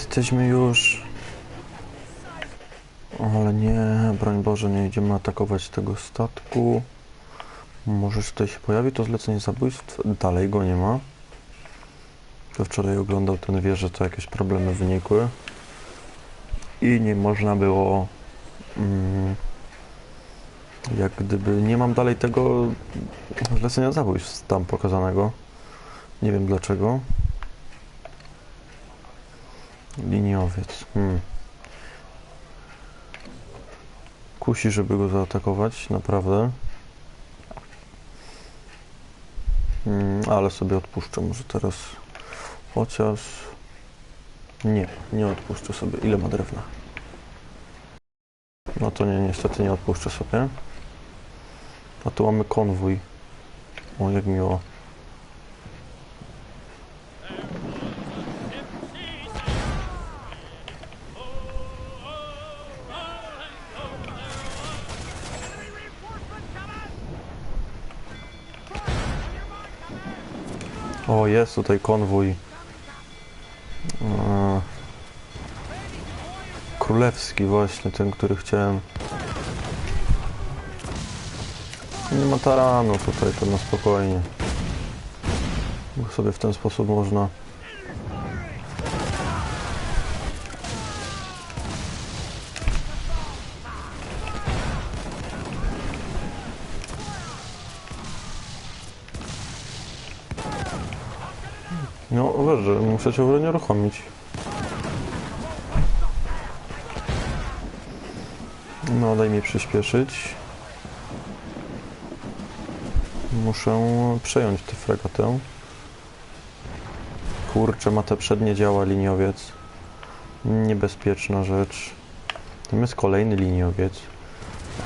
Jesteśmy już. Ale nie, broń Boże, nie idziemy atakować tego statku. Może tutaj się pojawi to zlecenie zabójstw. Dalej go nie ma. To wczoraj oglądał ten wie, że to jakieś problemy wynikły. I nie można było. Mm, jak gdyby nie mam dalej tego zlecenia zabójstw tam pokazanego. Nie wiem dlaczego. Liniowiec. Hmm. Kusi, żeby go zaatakować, naprawdę. Hmm, ale sobie odpuszczę może teraz. Chociaż... Nie, nie odpuszczę sobie. Ile ma drewna? No to nie, niestety nie odpuszczę sobie. A tu mamy konwój. O, jak miło. Jest tutaj konwój. Eee, Królewski właśnie, ten, który chciałem. Nie ma taranu tutaj, to na spokojnie. Bo sobie w ten sposób można... muszę cię unieruchomić. No, daj mi przyspieszyć. Muszę przejąć tę fregatę. Kurczę, ma te przednie działa liniowiec. Niebezpieczna rzecz. Tam jest kolejny liniowiec.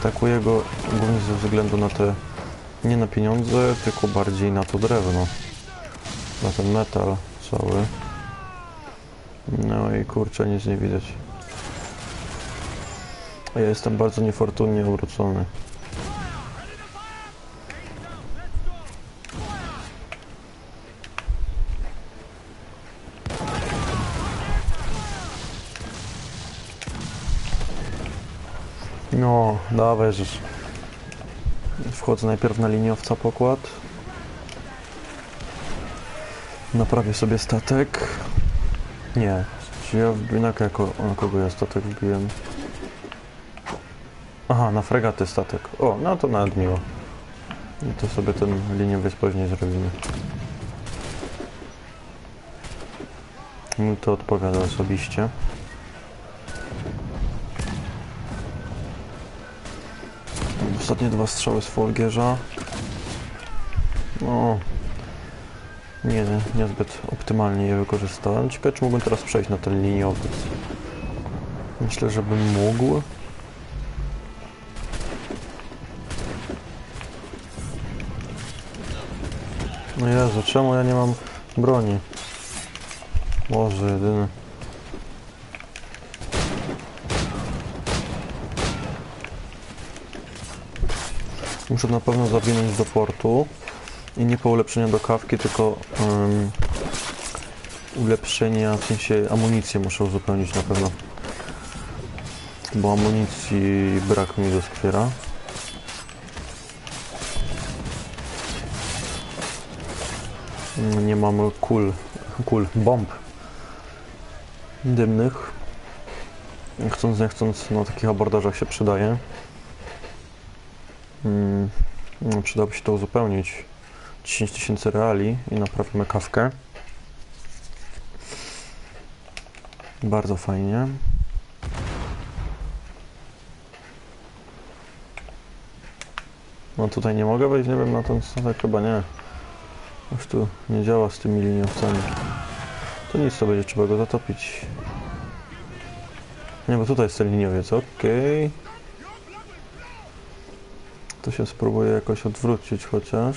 Atakuję go głównie ze względu na te... Nie na pieniądze, tylko bardziej na to drewno. Na ten metal cały. No i kurczę, nic nie widać. Ja jestem bardzo niefortunnie obrócony. No, dawaj, że wchodzę najpierw na liniowca pokład. Naprawię sobie statek. Nie, ja na, jako, na kogo ja statek wbiłem? Aha, na fregaty statek. O, no to nawet miło. I to sobie ten liniowiec później zrobimy. Mi to odpowiada osobiście. Ostatnie dwa strzały z Folgierza. No, nie, niezbyt optymalnie je wykorzystałem. Ciekawe, czy mógłbym teraz przejść na ten liniowiec. Myślę, że bym mógł. No Jezu, czemu ja nie mam broni? Boże, jedyny. Muszę na pewno zawinąć do portu. I nie po ulepszenia do kawki, tylko um, ulepszenia, w sensie amunicję muszę uzupełnić na pewno. Bo amunicji brak mi doskwiera. Mm, Nie mam kul, kul, bomb dymnych. Chcąc nie chcąc, na takich abordażach się przydaje. Mm, no, przydałoby się to uzupełnić. 10 tysięcy reali i naprawimy kawkę. Bardzo fajnie. No tutaj nie mogę wejść, nie wiem, na ten statek chyba nie. Już tu nie działa z tymi liniowcami. To nic, to będzie trzeba go zatopić. Nie, bo tutaj jest ten liniowiec, okej. To się spróbuję jakoś odwrócić chociaż.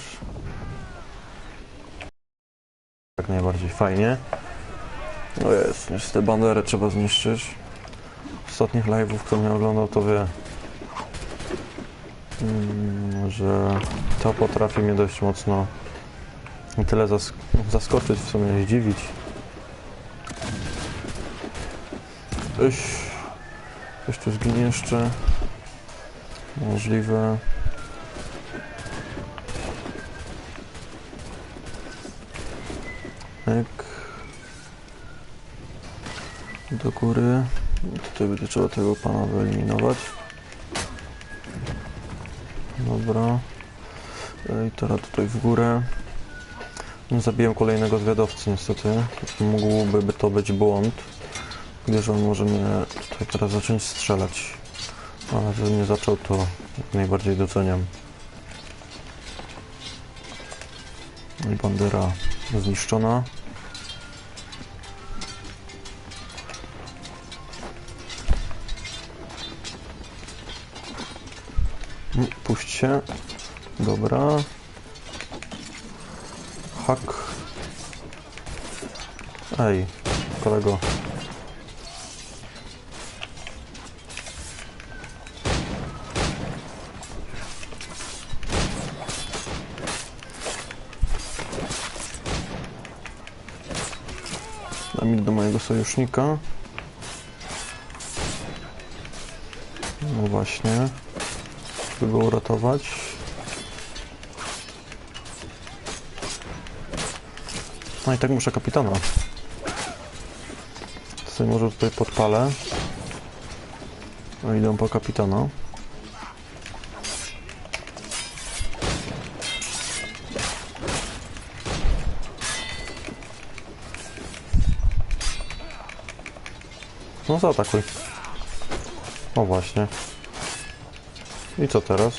Najbardziej fajnie. No jest, niestety banderę trzeba zniszczyć. Ostatnich live'ów, kto mnie oglądał, to wie, mm, że to potrafi mnie dość mocno tyle zask zaskoczyć, w sumie zdziwić. Coś... Coś tu zginie jeszcze. Możliwe. Tak. Do góry. Tutaj będzie trzeba tego pana wyeliminować. Dobra. I teraz tutaj w górę. Zabiłem kolejnego zwiadowcy niestety. Mógłby to być błąd, gdyż on może mnie tutaj teraz zacząć strzelać. Ale że nie zaczął to najbardziej doceniam. Bandera zniszczona. Się. Dobra. Hak. Ej, kolego. Dam do mojego sojusznika. No właśnie. By go uratować. No i tak muszę kapitana. To sobie może tutaj podpalę. No idę po kapitana. No zaatakuj. O właśnie. I co teraz?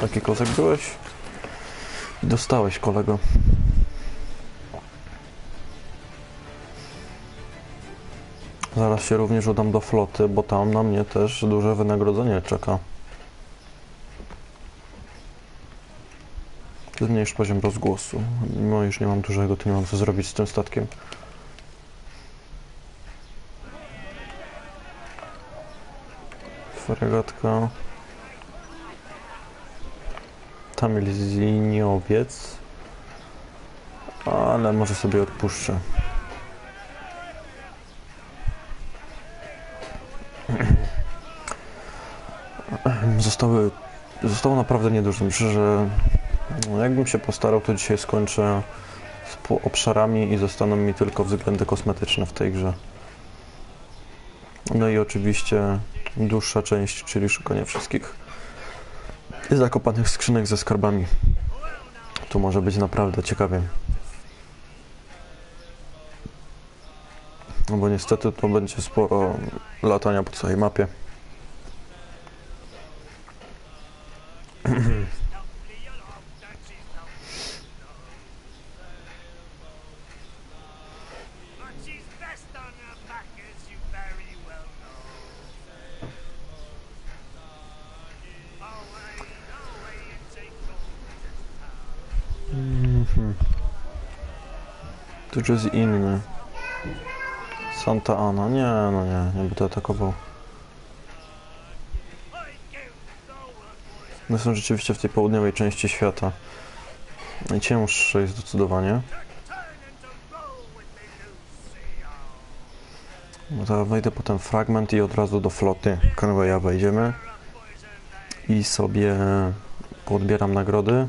Taki kozak byłeś? Dostałeś kolego. Zaraz się również udam do floty, bo tam na mnie też duże wynagrodzenie czeka. Zmniejsz poziom rozgłosu. Mimo iż nie mam dużego, to nie mam co zrobić z tym statkiem. Fregatka. Tam jest liniowiec. Ale może sobie odpuszczę. Zostały, zostało naprawdę niedużo. Myślę, że jakbym się postarał, to dzisiaj skończę z obszarami i zostaną mi tylko względy kosmetyczne w tej grze. No i oczywiście dłuższa część, czyli szukanie wszystkich zakopanych skrzynek ze skarbami. Tu może być naprawdę ciekawie. No bo niestety to będzie sporo latania po całej mapie. Już jest inny. Santa Ana. Nie, no nie, nie będę atakował. No są rzeczywiście w tej południowej części świata. Najcięższe jest zdecydowanie. No to wejdę potem fragment i od razu do floty Conwaya wejdziemy. I sobie poodbieram nagrody.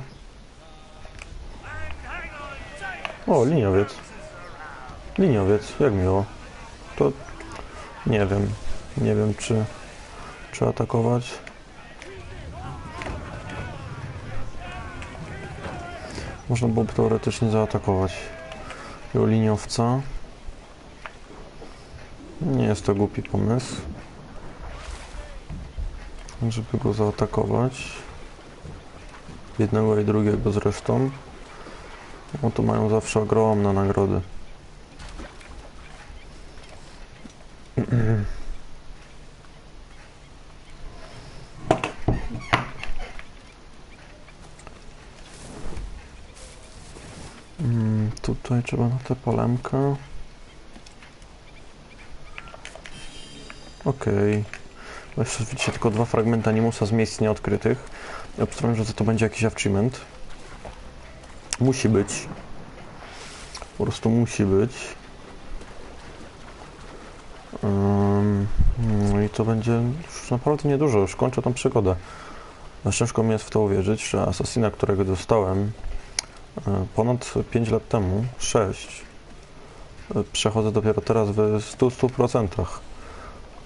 O, liniowiec. Liniowiec, jak miło. To nie wiem. Nie wiem, czy, czy atakować. Można byłoby teoretycznie zaatakować tego liniowca. Nie jest to głupi pomysł. Żeby go zaatakować. Jednego i drugiego zresztą. No to mają zawsze ogromne nagrody. Mm, Tutaj trzeba na tę polemkę. Okej. Jeszcze widzicie tylko dwa fragmenty animusa z miejsc nieodkrytych. Ja obstawiam, że to będzie jakiś achievement. Musi być. Po prostu musi być. No i to będzie już naprawdę niedużo, już kończę tą przygodę. No, Ciężko mi jest w to uwierzyć, że Assassina, którego dostałem e, ponad 5 lat temu, 6, e, przechodzę dopiero teraz w 100-100%.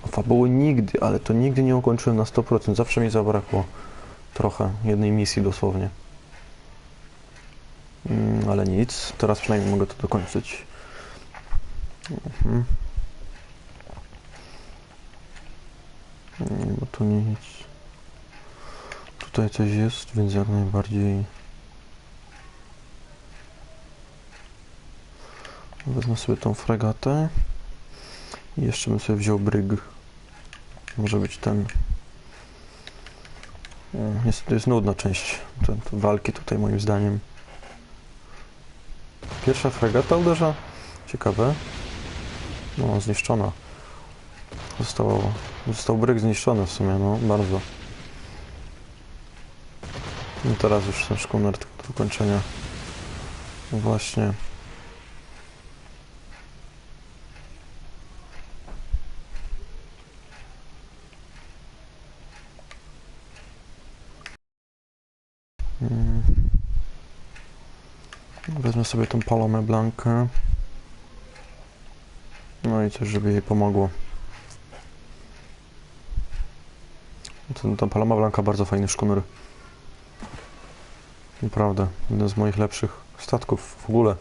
A Fabuły nigdy, ale to nigdy nie ukończyłem na 100%. Zawsze mi zabrakło trochę, jednej misji dosłownie. Mm, ale nic, teraz przynajmniej mogę to dokończyć. Mhm. Bo tu nic. Tutaj coś jest, więc jak najbardziej. Wezmę sobie tą fregatę. I jeszcze bym sobie wziął bryg. Może być ten. Jest, to jest nudna część te walki tutaj moim zdaniem. Pierwsza fregata uderza. Ciekawe. No, zniszczona. Zostało, został bryg zniszczony w sumie, no, bardzo. I teraz już ten szkuner do ukończenia. No Właśnie. Mm. Wezmę sobie tą palomę blankę. No i coś, żeby jej pomogło. Ten, ta paloma blanka bardzo fajny szkuner. Naprawdę, jeden z moich lepszych statków w ogóle.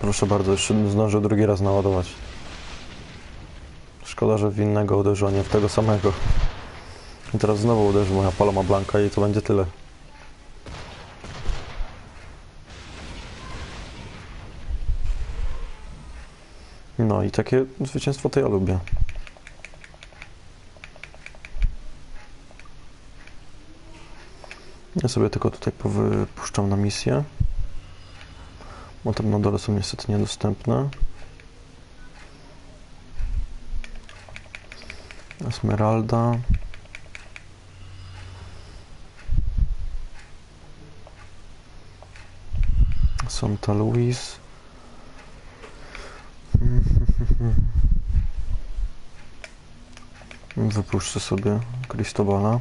Proszę bardzo, jeszcze zdążył drugi raz naładować. Szkoda, że w innego uderzył, nie w tego samego. I teraz znowu uderzy moja paloma blanka i to będzie tyle. No i takie zwycięstwo to ja lubię. Ja sobie tylko tutaj powypuszczam na misję. Bo tam na dole są niestety niedostępne. Esmeralda. Santa Luis. Wypuszczę sobie Cristobala.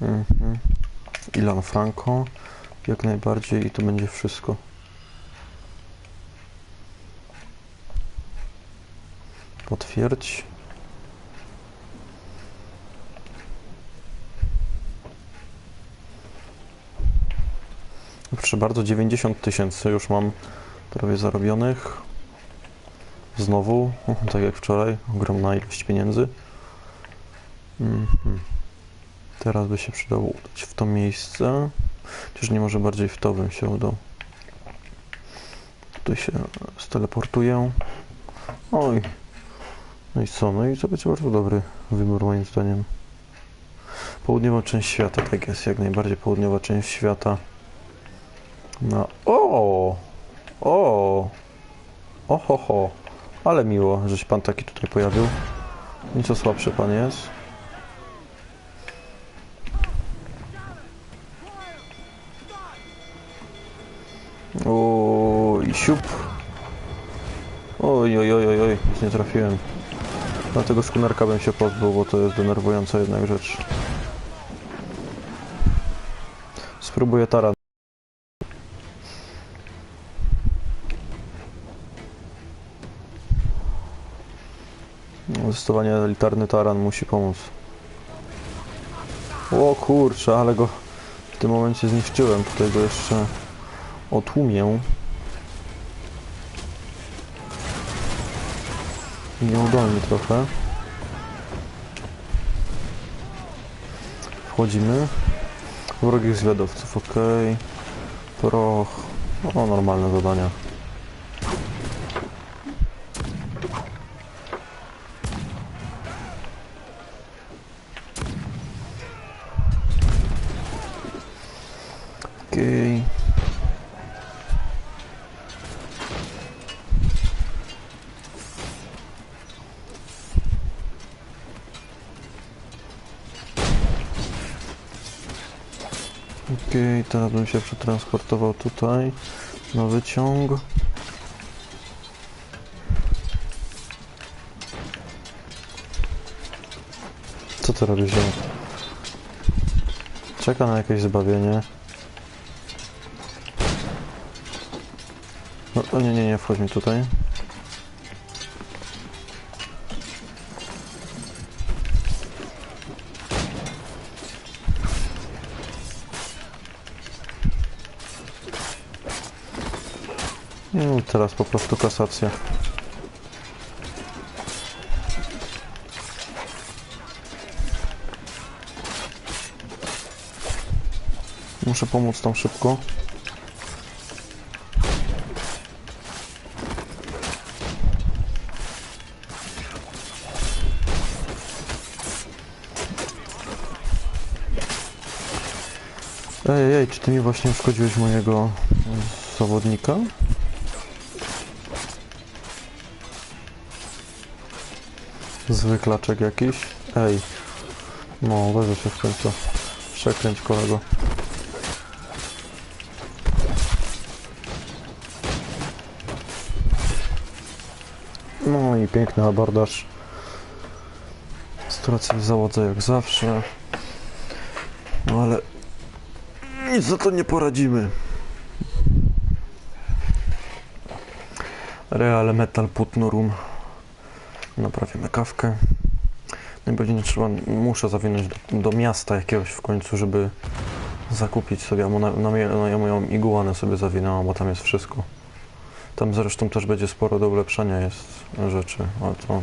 Mhm. Ilan Franco. Jak najbardziej i to będzie wszystko. Potwierdź. Proszę bardzo, 90 tysięcy już mam prawie zarobionych. Znowu, tak jak wczoraj, ogromna ilość pieniędzy. Mhm. Teraz by się przydało udać w to miejsce. Chociaż nie może bardziej w to bym się udał. Tutaj się steleportuję. Oj. No i co? No i to będzie bardzo dobry wybór moim zdaniem. Południowa część świata, tak jest, jak najbardziej południowa część świata. No, o! O! Oho, ho. Ale miło, że się pan taki tutaj pojawił. Nieco słabszy pan jest. O i siup. Oj, oj, oj, oj, oj, nic nie trafiłem. Dlatego skunerka bym się pozbył, bo to jest denerwująca jednak rzecz. Spróbuję taran. Zdecydowanie elitarny taran musi pomóc. O kurczę, ale go w tym momencie zniszczyłem. Tutaj go jeszcze otłumię. Nieudolnie trochę. Wchodzimy. Wrogich zwiadowców, ok. Proch. O, normalne zadania. Okej. Teraz bym się przetransportował tutaj na wyciąg. Co ty robisz, ziom? Czeka na jakieś zbawienie. No, nie, nie, nie, wchodź mi tutaj. No, teraz po prostu kasacja. Muszę pomóc tam szybko. Ej, ej, czy ty mi właśnie szkodziłeś mojego zawodnika? Zwyklaczek jakiś? Ej. No, weź się w końcu. Przekręć kolego. No i piękny abordaż. Sytuacja w załodze jak zawsze. No ale nic za to nie poradzimy. Real Metal Putnorum. Naprawimy kawkę. Najbardziej nie trzeba, muszę zawinąć do, do miasta jakiegoś w końcu, żeby zakupić sobie, ja na moją iguanę sobie zawinęłam, bo tam jest wszystko. Tam zresztą też będzie sporo do ulepszenia jest rzeczy, ale to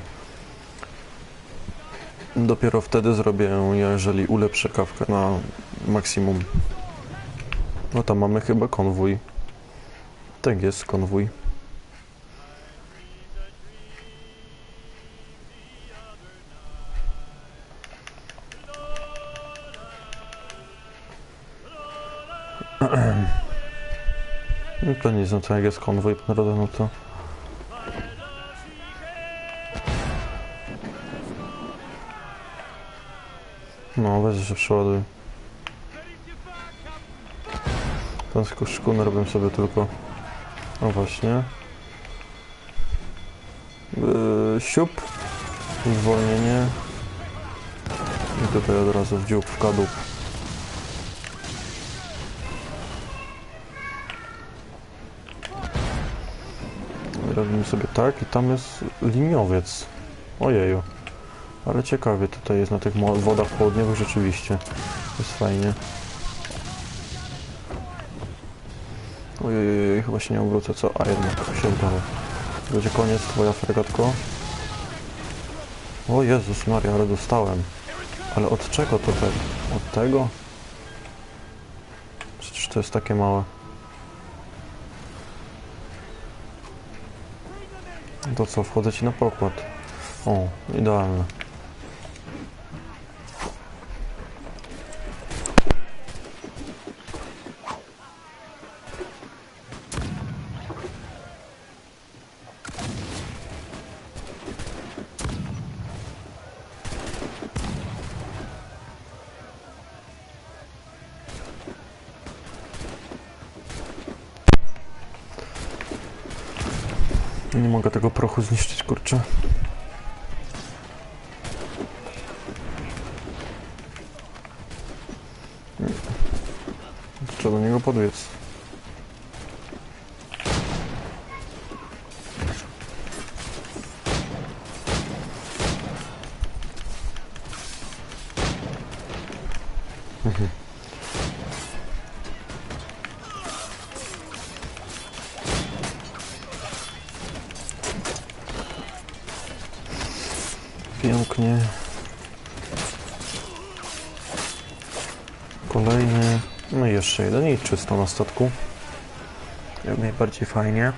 dopiero wtedy zrobię, jeżeli ulepszę kawkę na maksimum. No tam mamy chyba konwój. Tak jest, konwój. No to nic, no to jak jest konwój po no to... No, weź się przeładuj. Ten szkuner robię sobie tylko... No właśnie. Yy, siup. Zwolnienie. I tutaj od razu w dziób, w kadłub. Robimy sobie tak i tam jest liniowiec. Ojeju. Ale ciekawie tutaj jest na tych wodach południowych rzeczywiście. Jest fajnie. Ojej, chyba się nie obrócę, co? A jednak się udało. Będzie koniec, twoja fregatko. O Jezus Maria, ale dostałem. Ale od czego to tak? Od tego? Przecież to jest takie małe. Ci na pokład. O, idealne. Prochu zniszczyć, kurczę. Trzeba do niego podbiec. 3 do nich czysto na statku. Jak najbardziej fajnie.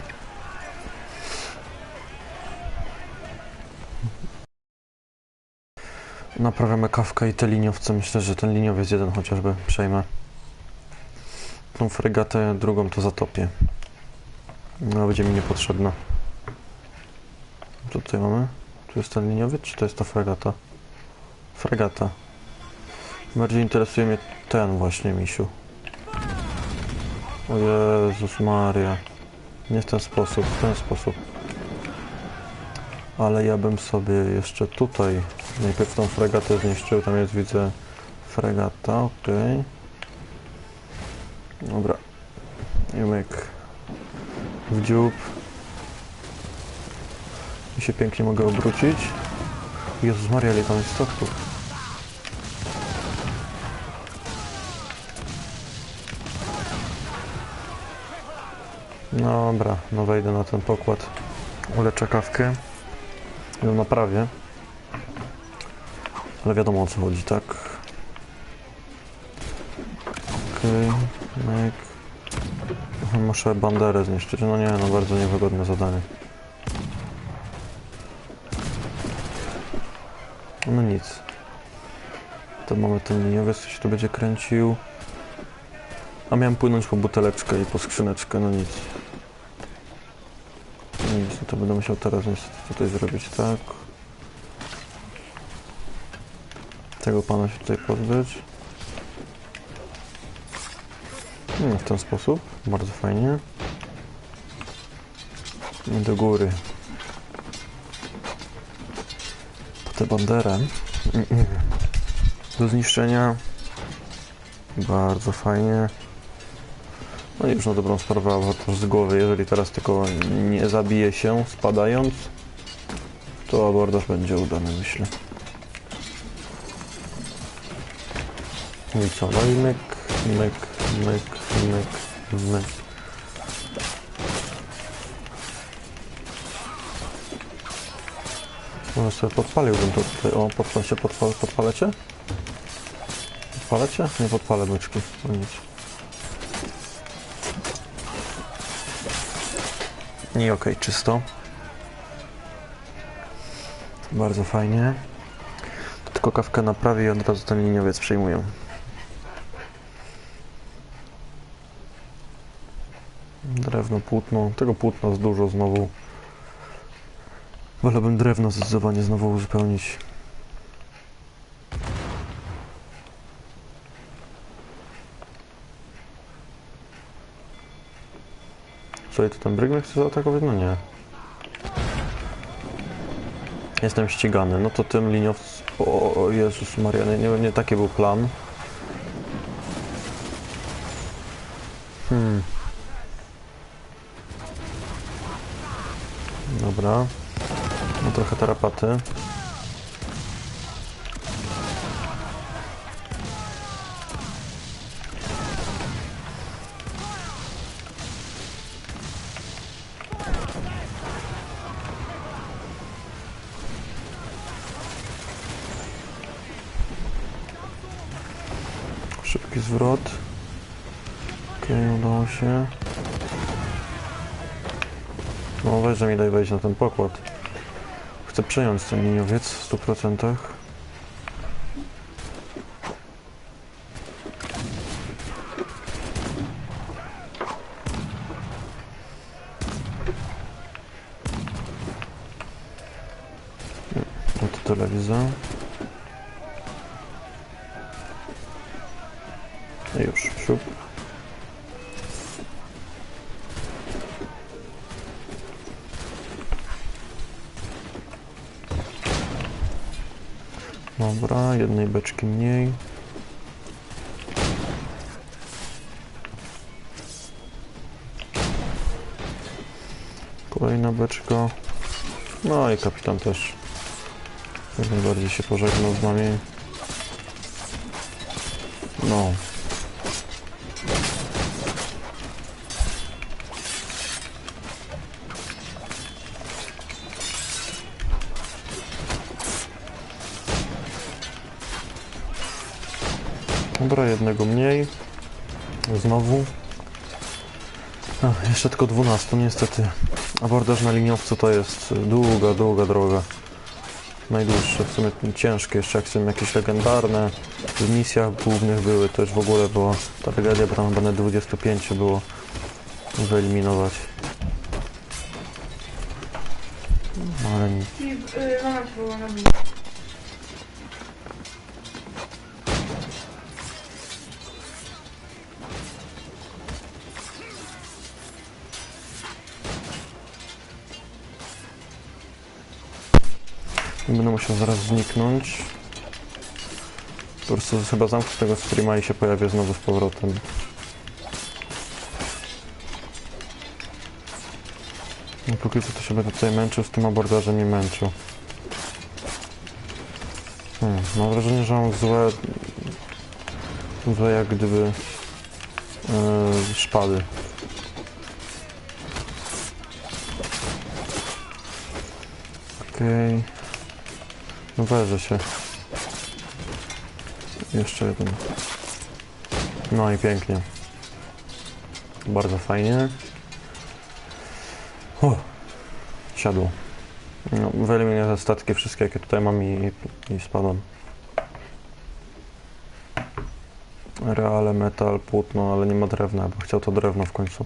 Naprawiamy kawkę i te liniowce. Myślę, że ten liniowiec jeden chociażby przejmę. Tą fregatę drugą to zatopię. No, będzie mi niepotrzebna. Co tutaj mamy? Tu jest ten liniowiec, czy to jest ta fregata? Fregata. Bardziej interesuje mnie ten właśnie misiu. O Jezus Maria. Nie w ten sposób, w ten sposób. Ale ja bym sobie jeszcze tutaj najpierw tą fregatę zniszczył. Tam jest, widzę, fregata, okej. Dobra. I myk. W dziób. I się pięknie mogę obrócić. Jezus Maria, ile tam jest statków. Dobra, no wejdę na ten pokład. Uleczę kawkę. Ją naprawię. Ale wiadomo o co chodzi, tak? Okej, myk. Muszę banderę zniszczyć. No nie, no bardzo niewygodne zadanie. No nic. To mamy ten liniowiec, się tu będzie kręcił. A miałem płynąć po buteleczkę i po skrzyneczkę, no nic. Nic, to będę musiał teraz niestety tutaj zrobić tak. Tego pana się tutaj pozbyć. No, w ten sposób, bardzo fajnie. I do góry. Po tę banderę. Do zniszczenia. Bardzo fajnie. No już na dobrą sprawę awatar z głowy. Jeżeli teraz tylko nie zabije się spadając, to abordaż będzie udany, myślę. No i co? No i myk, myk, myk, myk, myk. Może sobie podpaliłbym to tutaj. O, podpal się, podpal, podpalecie? Podpalecie? Nie podpalę byczki. No nic. I okej, czysto. Bardzo fajnie. Tylko kawkę naprawię i od razu ten liniowiec przejmuję. Drewno, płótno. Tego płótna jest dużo znowu. Wolałbym drewno zdecydowanie znowu uzupełnić. Co, i to ten mnie chce zaatakować? No nie. Jestem ścigany. No to tym liniowcem... O Jezus Maria, nie, nie, nie taki był plan. Hmm. Dobra. No trochę tarapaty. Się. No weź, że mi daj wejść na ten pokład. Chcę przejąć ten liniowiec w 100%. Beczki mniej. Kolejna beczka. No i kapitan też. Jak najbardziej się pożegnał z nami. No. Dobra, jednego mniej. Znowu. Ach, jeszcze tylko 12, niestety. Abordaż na liniowcu to jest długa, długa droga. Najdłuższe, w sumie ciężkie, jeszcze jak są jakieś legendarne. W misjach głównych były, to już w ogóle była tragedia, bo tam chyba na 25 było wyeliminować. No, Ale. I y, mama na Będę musiał zaraz zniknąć. Prostu chyba zamknę tego streama i się pojawię znowu z powrotem. No póki co to się będę tutaj męczył z tym abordażem i męczył. Hmm, mam wrażenie, że mam złe... Złe jak gdyby... Yy, szpady. Okej. No weże się. Jeszcze jeden. No i pięknie. Bardzo fajnie. O, siadło. No, wyeliminuję te statki wszystkie, jakie tutaj mam i, i spadam. Reale, metal, płótno, ale nie ma drewna, bo chciał to drewno w końcu.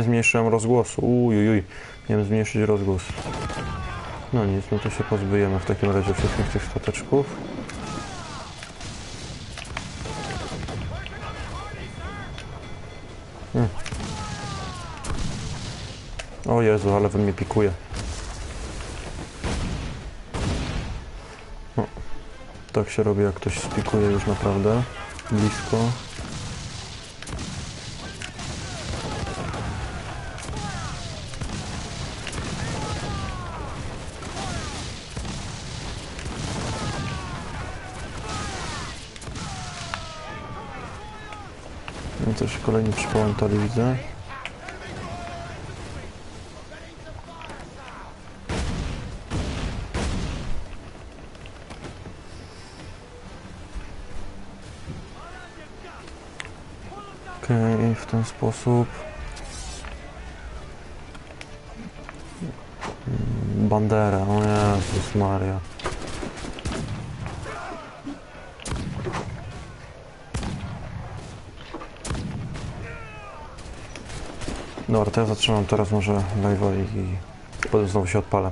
Nie zmniejszyłem rozgłosu. Ujujuj, miałem zmniejszyć rozgłos. No nic, no to się pozbyjemy w takim razie wszystkich tych stateczków. Hmm. O Jezu, ale wy mnie pikuje. O, tak się robi, jak ktoś spikuje już naprawdę blisko. Się kolejni przypołętali widzę. Okej, w ten sposób. Mm, Bandera, o Jezus Maria. Dobra, to ja zatrzymam teraz może live'a i, potem znowu się odpalę.